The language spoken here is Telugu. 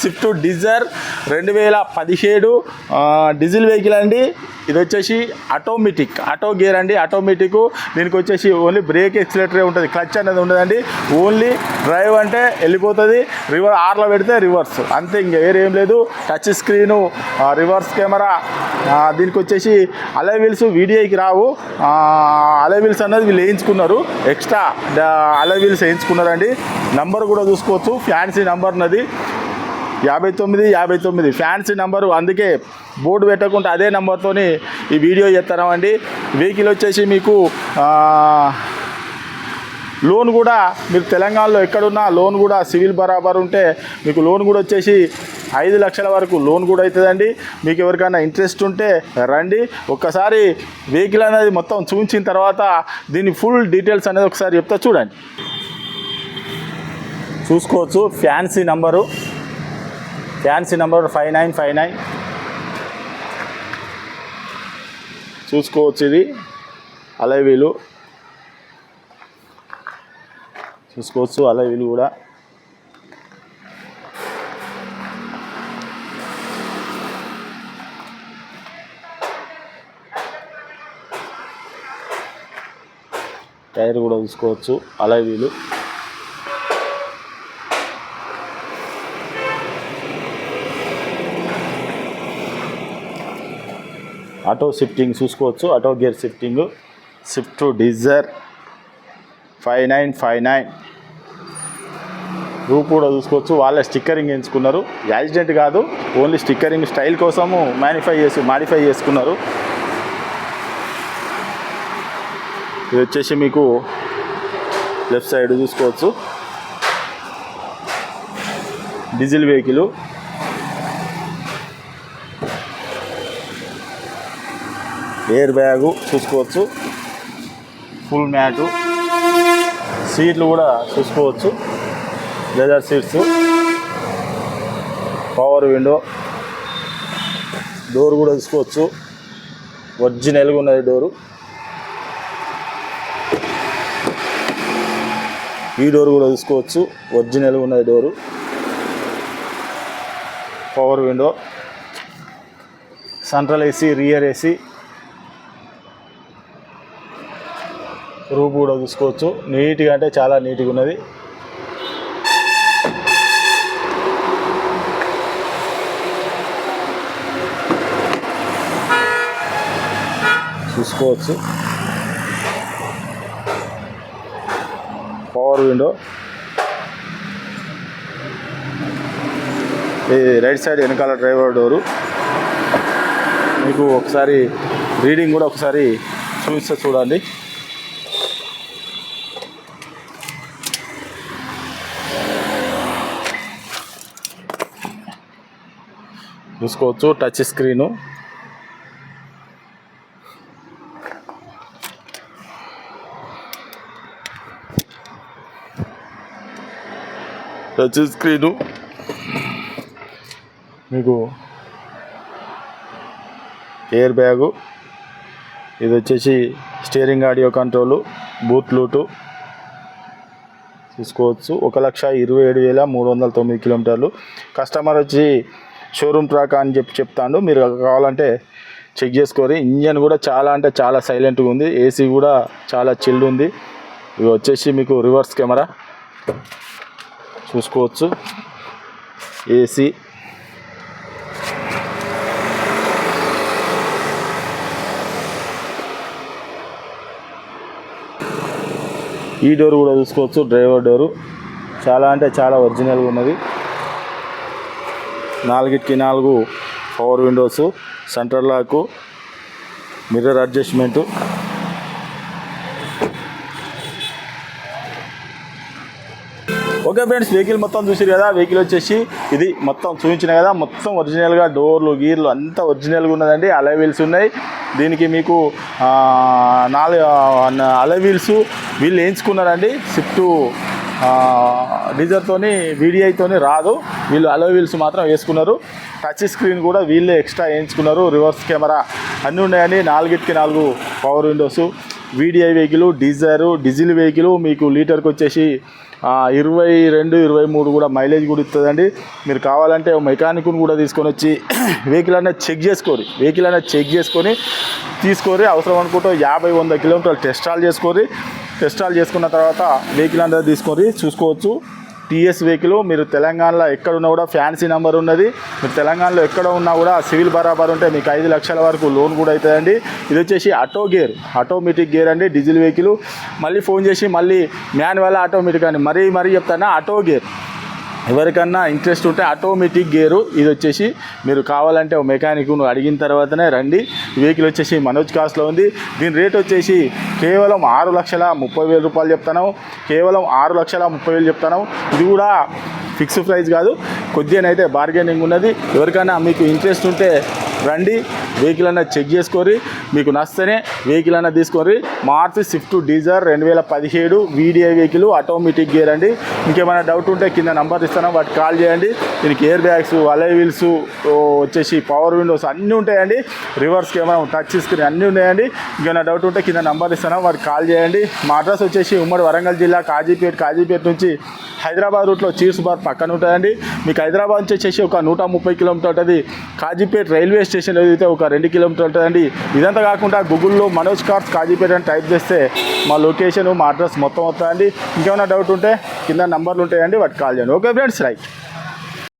స్విఫ్ట్ డిజర్ రెండు వేల పదిహేడు డీజిల్ వెహికల్ అండి. ఇది వచ్చేసి ఆటోమేటిక్ ఆటో గేర్ అండి ఆటోమేటిక్. దీనికి వచ్చేసి ఓన్లీ బ్రేక్ ఎక్సిలేటరే ఉంటుంది క్లచ్ అనేది ఉండదండి. ఓన్లీ డ్రైవ్ అంటే వెళ్ళిపోతుంది రివర్ ఆర్లో పెడితే రివర్స్. అంతే ఇంకా వేరేం లేదు. టచ్ స్క్రీను రివర్స్ కెమెరా దీనికి వచ్చేసి అలై వీల్స్ వీడియోకి రావు. అలై వీల్స్ అన్నది వీళ్ళు వేయించుకున్నారు. ఎక్స్ట్రా అలై వీల్స్ వేయించుకున్నారండి. నంబర్ కూడా చూసుకోవచ్చు ఫ్యాన్సీ నంబర్ ఉన్నది యాభై తొమ్మిది యాభై తొమ్మిది. Fancy number. అందుకే బోర్డు పెట్టకుండా అదే నెంబర్తోని ఈ వీడియో చేస్తారామండి వెహికల్ వచ్చేసి మీకు లోన్ కూడా మీరు తెలంగాణలో ఎక్కడున్నా లోన్ కూడా సివిల్ బరాబర్ ఉంటే మీకు లోన్ కూడా వచ్చేసి ఐదు లక్షల వరకు లోన్ కూడా అవుతుందండి. మీకు ఎవరికైనా ఇంట్రెస్ట్ ఉంటే రండి. ఒక్కసారి వెహికల్ అనేది మొత్తం చూపించిన తర్వాత దీని ఫుల్ డీటెయిల్స్ అనేది ఒకసారి చెప్తా చూడండి. చూసుకోవచ్చు. Fancy number. Fancy number five nine five nine. చూసుకోవచ్చు ఇది. Alloy wheel. చూసుకోవచ్చు అలైవీలు కూడా. టైర్ కూడా చూసుకోవచ్చు. Alloy wheel. ఆటో షిఫ్టింగ్ చూసుకోవచ్చు. Auto gear shifting. Shift diesel five nine five nine. Roof కూడా చూసుకోవచ్చు. వాళ్ళే స్టిక్కరింగ్ ఎంచుకున్నారు. యాక్సిడెంట్ కాదు ఓన్లీ స్టిక్కరింగ్ స్టైల్ కోసము మ్యానిఫై చేసి మాడిఫై చేసుకున్నారు. ఇది వచ్చేసి మీకు లెఫ్ట్ సైడ్ చూసుకోవచ్చు. డీజిల్ వెహికల్ ఎయిర్ బ్యాగు చూసుకోవచ్చు. Full mat. సీట్లు కూడా చూసుకోవచ్చు. Leather seats. Power window. Door కూడా చూసుకోవచ్చు. ఒరిజినల్గా ఉన్నది డోరు. ఈ డోర్ కూడా చూసుకోవచ్చు. ఒరిజినల్గా ఉన్నది door. Power window. Central AC rear AC. Roof కూడా చూసుకోవచ్చు. నీట్గా అంటే చాలా నీట్గా ఉన్నది. చూసుకోవచ్చు. పవర్ విండో ఇది రైట్ సైడ్ వెనకాల డ్రైవర్ డోరు. మీకు ఒకసారి రీడింగ్ కూడా ఒకసారి చూపిస్తే చూడండి. చూసుకోవచ్చు టచ్ స్క్రీను టచ్ స్క్రీను మీకు ఎయిర్ బ్యాగు ఇది వచ్చేసి steering audio control Bluetooth చూసుకోవచ్చు. ఒక లక్ష ఇరవై ఏడు వేల మూడు వందల తొమ్మిది కిలోమీటర్లు. కస్టమర్ వచ్చి షోరూమ్ ట్రాక్ అని చెప్పి చెప్తాండు. మీరు కావాలంటే చెక్ చేసుకోరి. ఇంజన్ కూడా చాలా అంటే చాలా సైలెంట్గా ఉంది. ఏసీ కూడా చాలా చిల్డ్ ఉంది. ఇవి వచ్చేసి మీకు రివర్స్ కెమెరా చూసుకోవచ్చు. ఏసీ ఈ డోర్ కూడా చూసుకోవచ్చు. డ్రైవర్ డోరు చాలా అంటే చాలా ఒరిజినల్గా ఉన్నది. నాలుగిటికి నాలుగు power windows centre lock mirror adjustment. Okay friends vehicle మొత్తం చూసారు కదా వెహికల్ వచ్చేసి ఇది మొత్తం చూపించిన కదా మొత్తం ఒరిజినల్గా డోర్లు గీర్లు అంతా ఒరిజినల్గా ఉన్నదండి అలై వీల్స్ ఉన్నాయి. దీనికి మీకు నాలుగు అలై వీల్స్ వీళ్ళు వేయించుకున్నారండి స్విఫ్ట్ డీజర్తోని వీడిఐతోని రాదు. వీళ్ళు అలో వీల్స్ మాత్రం వేసుకున్నారు. టచ్ స్క్రీన్ కూడా వీళ్ళే ఎక్స్ట్రా వేయించుకున్నారు. రివర్స్ కెమెరా అన్నీ ఉన్నాయండి నాలుగిటికి నాలుగు power windows VDI vehicle diesel diesel vehicle మీకు లీటర్కి వచ్చేసి ఇరవై రెండు ఇరవై మూడు కూడా మైలేజ్ కూడా ఇస్తుందండి. మీరు కావాలంటే మెకానిక్ని కూడా తీసుకొని వచ్చి వెహికల్ అనేది చెక్ చేసుకోరి. వెహికల్ అనేది చెక్ చేసుకొని తీసుకోరి. అవసరం అనుకుంటే యాభై వంద కిలోమీటర్లు టెస్టాల్ చేసుకోరి. టెస్టాల్ చేసుకున్న తర్వాత వెహికల్ అందరూ తీసుకొని చూసుకోవచ్చు. టీఎస్ వెహికల్ మీరు తెలంగాణలో ఎక్కడున్నా కూడా ఫ్యాన్సీ నెంబర్ ఉన్నది. మీరు తెలంగాణలో ఎక్కడ ఉన్నా కూడా సివిల్ బరాబర్ ఉంటే మీకు ఐదు లక్షల వరకు లోన్ కూడా అవుతుందండి. ఇది వచ్చేసి ఆటో గేర్ ఆటోమేటిక్ గేర్ అండి డీజిల్ వెహికల్ మళ్ళీ ఫోన్ చేసి మళ్ళీ మాన్యువల్ ఆటోమేటిక్ అని మరీ మరీ చెప్తానా ఆటో గేర్ ఎవరికన్నా ఇంట్రెస్ట్ ఉంటే ఆటోమేటిక్ గేరు. ఇది వచ్చేసి మీరు కావాలంటే ఒక మెకానిక్ నువ్వు అడిగిన తర్వాతనే రండి. వెహికల్ వచ్చేసి మనోజ్ కాస్ట్లో ఉంది. దీని రేట్ వచ్చేసి కేవలం ఆరు లక్షల ముప్పై వేల రూపాయలు చెప్తాను కేవలం ఆరు లక్షల ముప్పై వేలు చెప్తాను ఇది కూడా ఫిక్స్ ప్రైస్ కాదు. కొద్దిగానైతే బార్గెనింగ్ ఉన్నది. ఎవరికైనా మీకు ఇంట్రెస్ట్ ఉంటే రండి వెహికల్ అన్న చెక్ చేసుకొని మీకు నచ్చితేనే వెహికల్ అన్న తీసుకొని మార్చి స్విఫ్ట్ డీజర్ రెండు వేల పదిహేడు వీడిఐ వెహికల్ ఆటోమేటిక్ గేర్ అండి. ఇంకేమైనా డౌట్ ఉంటే కింద నంబర్ ఇస్తాను వాటికి కాల్ చేయండి. దీనికి ఎయిర్ బ్యాగ్స్ అలై వీల్స్ వచ్చేసి పవర్ విండోస్ అన్నీ ఉంటాయండి. రివర్స్ కెమెరా టచ్ స్క్రీన్ అన్నీ ఉన్నాయండి. ఇంకేమైనా డౌట్ ఉంటే కింద నంబర్ ఇస్తాను వాటికి కాల్ చేయండి. మా అడ్రస్ వచ్చేసి ఉమ్మడి వరంగల్ జిల్లా కాజీపేట కాజీపేట నుంచి హైదరాబాద్ రూట్లో చీర్స్ బార్ పక్కన ఉంటుందండి. మీకు హైదరాబాద్ నుంచి వచ్చేసి ఒక నూట ముప్పై కిలోమీటర్ ఉంటుంది. కాజీపేట రైల్వే స్టేషన్ ఏదైతే ఒక రెండు కిలోమీటర్ ఉంటుందండి. ఇదంతా కాకుండా గూగుల్లో మనోజ్ కార్స్ కాజీపేట అని టైప్ చేస్తే మా లొకేషన్ మా అడ్రస్ మొత్తం వస్తుందండి. ఇంకేమైనా డౌట్ ఉంటే కింద నంబర్లు ఉంటాయండి వాటికి కాల్ చేయండి. Okay friends right.